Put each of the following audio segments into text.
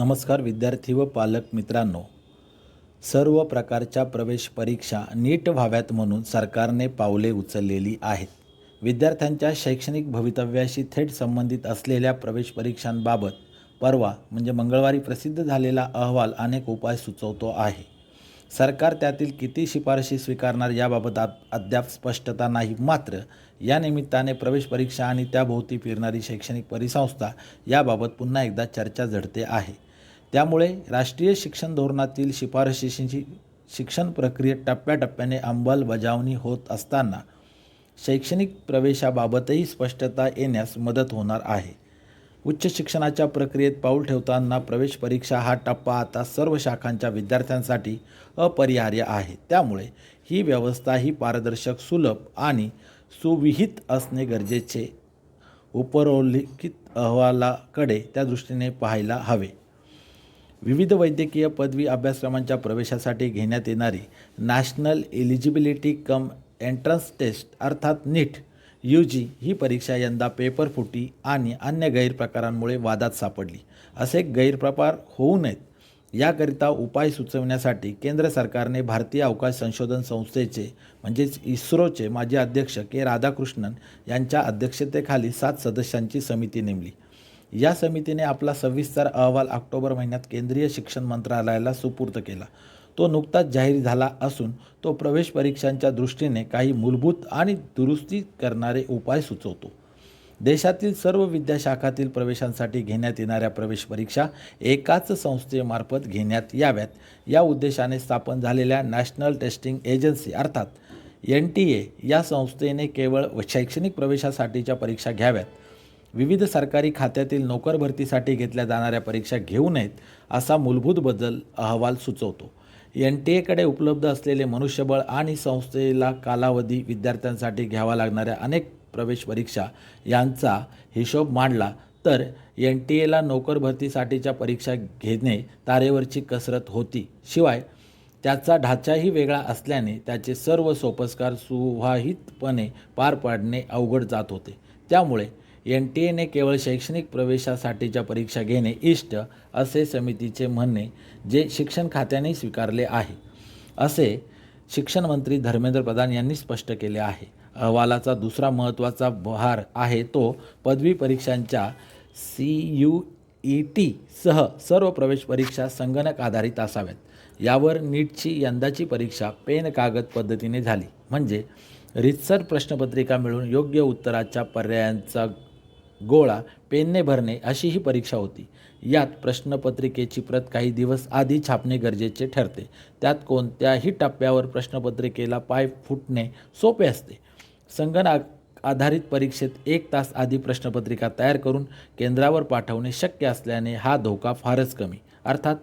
नमस्कार विद्यार्थी व पालक मित्रांनो. सर्व प्रकारच्या प्रवेश परीक्षा नीट व्हाव्यात म्हणून सरकारने पावले उचललेली आहेत. विद्यार्थ्यांच्या शैक्षणिक भवितव्याशी थेट संबंधित असलेल्या प्रवेश परीक्षांबाबत परवा म्हणजे मंगळवारी प्रसिद्ध झालेला अहवाल अनेक उपाय सुचवतो आहे. सरकार त्यातील किती शिफारशी स्वीकारणार याबाबत अद्याप स्पष्टता नाही. मात्र या निमित्ताने प्रवेश परीक्षा आणि त्याभोवती फिरणारी शैक्षणिक परिसंस्था याबाबत पुन्हा एकदा चर्चा झडते आहे. त्यामुळे राष्ट्रीय शिक्षण धोरणातील शिफारशींची शिक्षण प्रक्रियेत टप्प्याटप्प्याने अंमलबजावणी होत असताना शैक्षणिक प्रवेशाबाबतही स्पष्टता येण्यास मदत होणार आहे. उच्च शिक्षणाच्या प्रक्रियेत पाऊल ठेवताना प्रवेश परीक्षा हा टप्पा आता सर्व शाखांच्या विद्यार्थ्यांसाठी अपरिहार्य आहे. त्यामुळे ही व्यवस्था ही पारदर्शक सुलभ आणि सुविहित असणे गरजेचे. उपरोल्लिखित अहवालाकडे त्या दृष्टीने पाहायला हवे. विविध वैद्यकीय पदवी अभ्यासक्रमांच्या प्रवेशासाठी घेण्यात येणारी national eligibility cum entrance test अर्थात नीट यू जी ही परीक्षा यंदा पेपर फुटी आणि अन्य गैरप्रकारांमुळे वादात सापडली. असे गैरप्रकार होऊ नयेत. याकरिता उपाय सुचवण्यासाठी केंद्र सरकारने भारतीय अवकाश संशोधन संस्थेचे म्हणजेच इस्रोचे माजी अध्यक्ष के राधाकृष्णन यांच्या अध्यक्षतेखाली सात सदस्यांची समिती नेमली. या समितीने आपला सविस्तर अहवाल ऑक्टोबर महिन्यात केंद्रीय शिक्षण मंत्रालयाला सुपूर्द केला. तो नुकताच जाहीर झाला असून तो प्रवेश परीक्षांच्या दृष्टीने काही मूलभूत आणि दुरुस्ती करणारे उपाय सुचवतो. देशातील सर्व विद्याशाखातील प्रवेशांसाठी घेण्यात येणाऱ्या प्रवेश परीक्षा एकाच संस्थेमार्फत घेण्यात याव्यात. या उद्देशाने स्थापन झालेल्या नॅशनल टेस्टिंग एजन्सी अर्थात एन टी ए या संस्थेने केवळ शैक्षणिक प्रवेशासाठीच्या परीक्षा घ्याव्यात. विविध सरकारी खात्यातील नोकर भरतीसाठी घेतल्या जाणाऱ्या परीक्षा घेऊ नयेत असा मूलभूत बदल अहवाल सुचवतो. एन टी एकडे उपलब्ध असलेले मनुष्यबळ आणि संस्थेला कालावधी विद्यार्थ्यांसाठी घ्यावा लागणाऱ्या अनेक प्रवेश परीक्षा यांचा हिशोब मांडला तर एन टी एला नोकर भरतीसाठीच्या परीक्षा घेणे तारेवरची कसरत होती. शिवाय त्याचा ढाचाही वेगळा असल्याने त्याचे सर्व सोपस्कार सुवाहितपणे पार पाडणे अवघड जात होते. त्यामुळे एन टी एने केवळ शैक्षणिक प्रवेशासाठीच्या परीक्षा घेणे इष्ट असे समितीचे म्हणणे जे शिक्षण खात्याने स्वीकारले आहे. असे शिक्षण मंत्री धर्मेंद्र प्रधान यांनी स्पष्ट केले आहे. अहवालाचा दुसरा महत्त्वाचा भार आहे तो पदवी परीक्षांच्या सी यू ई टी सह सर्व प्रवेश परीक्षा संगणक आधारित असाव्यात. यावर नीटची यंदाची परीक्षा पेन कागद पद्धतीने झाली. म्हणजे रितसर प्रश्नपत्रिका मिळून योग्य उत्तराच्या पर्यायांचा गोळा पेनने भरणे अशी ही परीक्षा होती. यात प्रश्नपत्रिकेची प्रत काही दिवस आधी छापणे गरजेचे ठरते. त्यात कोणत्याही टप्प्यावर प्रश्नपत्रिकेला पाय फुटणे सोपे असते. संगणक आधारित परीक्षेत एक तास आधी प्रश्नपत्रिका तयार करून केंद्रावर पाठवणे शक्य असल्याने हा धोका फारच कमी. अर्थात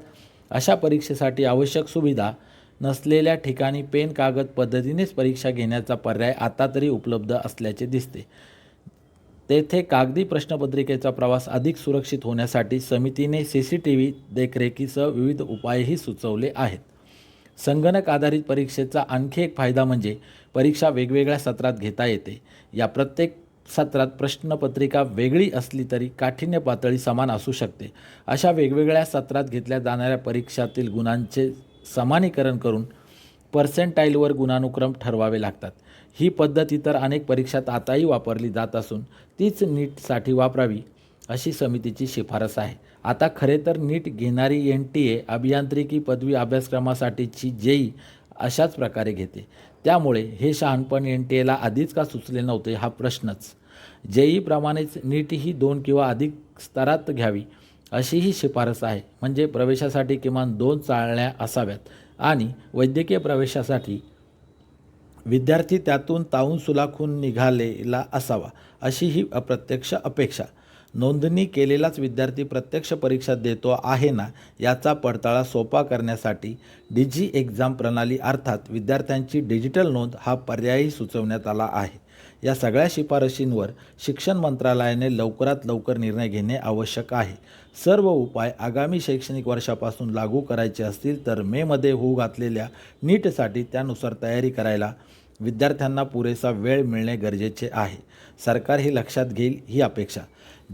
अशा परीक्षेसाठी आवश्यक सुविधा नसलेल्या ठिकाणी पेन कागद पद्धतीनेच परीक्षा घेण्याचा पर्याय आता तरी उपलब्ध असल्याचे दिसते. तेथे कागदी प्रश्नपत्रिकेचा प्रवास अधिक सुरक्षित होण्यासाठी समितीने सी सी टी व्ही देखरेखीसह विविध उपायही सुचवले आहेत. संगणक आधारित परीक्षेचा आणखी एक फायदा म्हणजे परीक्षा वेगवेगळ्या सत्रात घेता येते. या प्रत्येक सत्रात प्रश्नपत्रिका वेगळी असली तरी काठिण्य पातळी समान असू शकते. अशा वेगवेगळ्या सत्रात घेतल्या जाणाऱ्या परीक्षातील गुणांचे समानीकरण करून पर्सेंटाईलवर गुणानुक्रम ठरवावे लागतात. ही पद्धत इतर अनेक परीक्षात आताही वापरली जात असून तीच नीटसाठी वापरावी अशी समितीची शिफारस आहे. आता खरे तर नीट घेणारी एन टी ए अभियांत्रिकी पदवी अभ्यासक्रमासाठीची जेई अशाच प्रकारे घेते. त्यामुळे हे शहाणपण एन टी एला आधीच का सुचले नव्हते हा प्रश्नच. जेईप्रमाणेच नीट ही दोन किंवा अधिक स्तरात घ्यावी अशी ही शिफारस आहे. म्हणजे प्रवेशासाठी किमान दोन चाळण्या असाव्यात. आणि वैद्यकीय प्रवेशासाठी विद्यार्थी त्यातून तावून सुलाखून निघालेला असावा अशी ही अप्रत्यक्ष अपेक्षा. नोंदणी केलेलाच विद्यार्थी प्रत्यक्ष परीक्षा देतो आहे ना याचा पडताळा सोपा करण्यासाठी डिजी एक्झाम प्रणाली अर्थात विद्यार्थ्यांची डिजिटल नोंद हा पर्यायही सुचवण्यात आला आहे. या सगळ्या शिफारशींवर शिक्षण मंत्रालयाने लवकरात लवकर निर्णय घेणे आवश्यक आहे. सर्व उपाय आगामी शैक्षणिक वर्षापासून लागू करायचे असतील तर मेमध्ये होऊ घातलेल्या नीटसाठी त्यानुसार तयारी करायला विद्यार्थ्यांना पुरेसा वेळ मिळणे गरजेचे आहे. सरकार हे लक्षात घेईल ही अपेक्षा.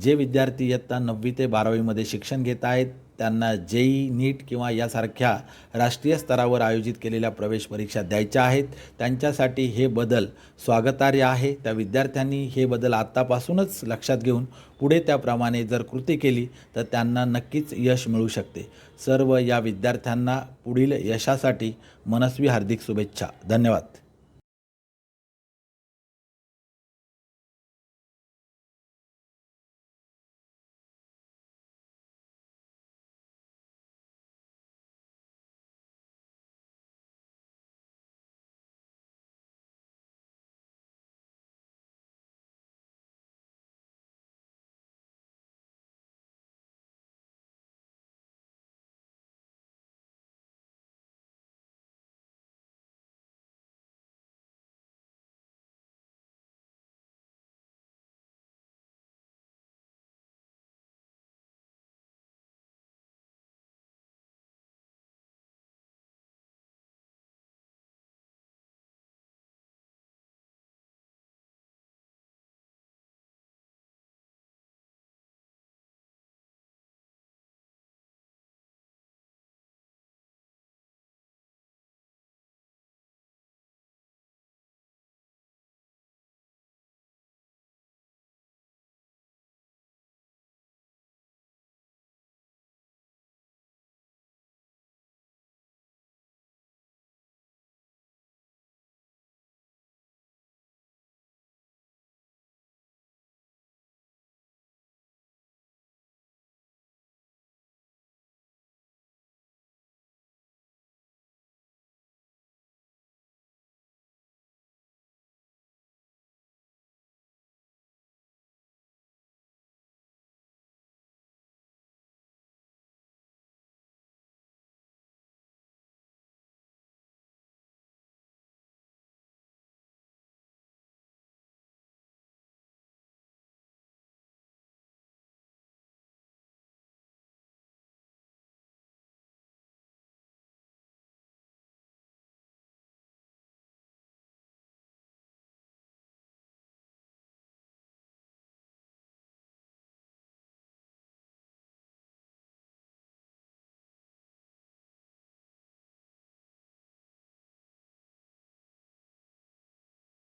जे विद्यार्थी इयत्ता नववी ते बारावीमध्ये शिक्षण घेत आहेत त्यांना जेई नीट किंवा यासारख्या राष्ट्रीय स्तरावर आयोजित केलेल्या प्रवेश परीक्षा द्यायच्या आहेत. त्यांच्यासाठी हे बदल स्वागतार्ह आहे. त्या विद्यार्थ्यांनी हे बदल आत्तापासूनच लक्षात घेऊन पुढे त्याप्रमाणे जर कृती केली तर त्यांना नक्कीच यश मिळू शकते. सर्व या विद्यार्थ्यांना पुढील यशासाठी मनस्वी हार्दिक शुभेच्छा. धन्यवाद.